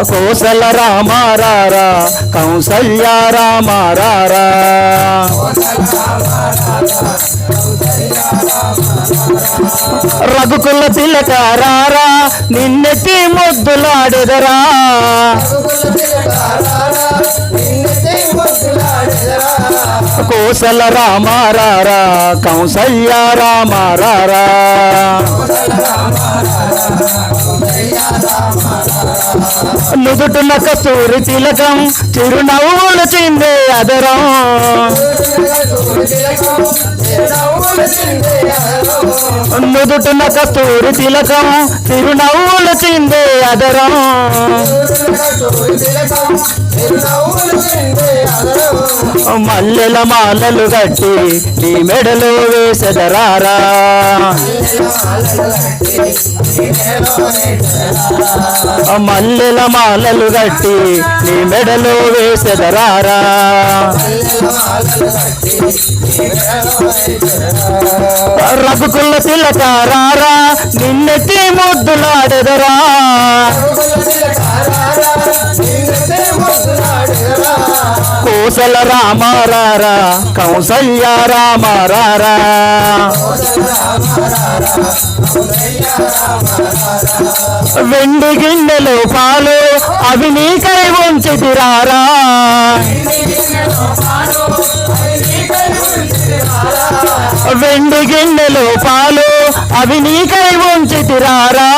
కోసల రామారారా కౌసల్య రామారారా. రఘుకుల తిలకారారా నిన్నెత్తి ముద్దులాడెదరా. కోసల రామారారా కౌసల్య రామారారా. నుదుటున కస్తూరి తిలకం చిరునవ్వులు చిందే అదరం. నుదుటున కస్తూరి తిలకం చిరునవ్వులు చిందే అదరం. మల్లెల మాలలు కట్టి నీ మెడలో వేసెదరారా. మల్లెల మాలలు కట్టి నీ మెడలో వేసెదరారా. రఘుకుల రారా నిన్నెత్తి ముద్దులాడెదరా. కోసల రామారారా కౌసల్య రామారారా. వెండి గిన్నెలు పాలు అవి నీకై ఉంచితిరారా వెండి గిన్నెలు పాలు అవి నీకై ఉంచితిరారా?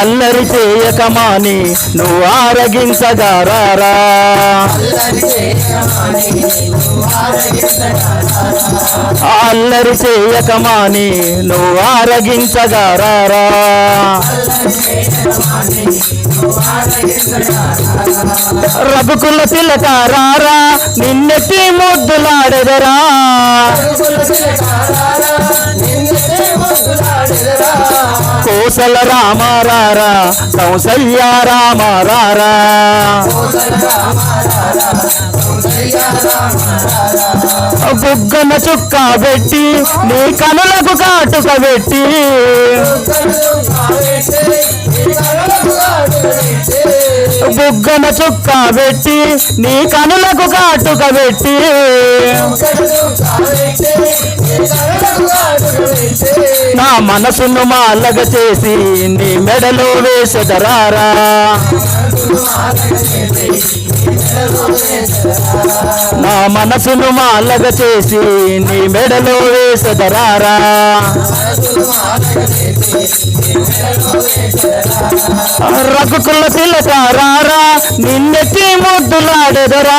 అల్లరి చేయకమాని నువ్వు ఆరగించగారారా అల్లరి చేయకమాని నువ్వు ఆరగించగారారా రఘుకుల తిలకారారా నిన్నెత్తి ముద్దులాడెదరా? కోసల రామారారా కౌసల్య రామారారా బుగ్గన చుక్క పెట్టి నీ కనులకు కాటుక పెట్టి. బుగ్గన చుక్క పెట్టి నీ కనులకు కాటుక పెట్టి. మనసును మాలగ చేసి నీ మెడలో వేసెదరారా? నా మనసును మాలగ చేసి నీ మెడలో వేసెదరారా? రఘుకుల తిలకారారా నిన్నెత్తి ముద్దులాడెదరా?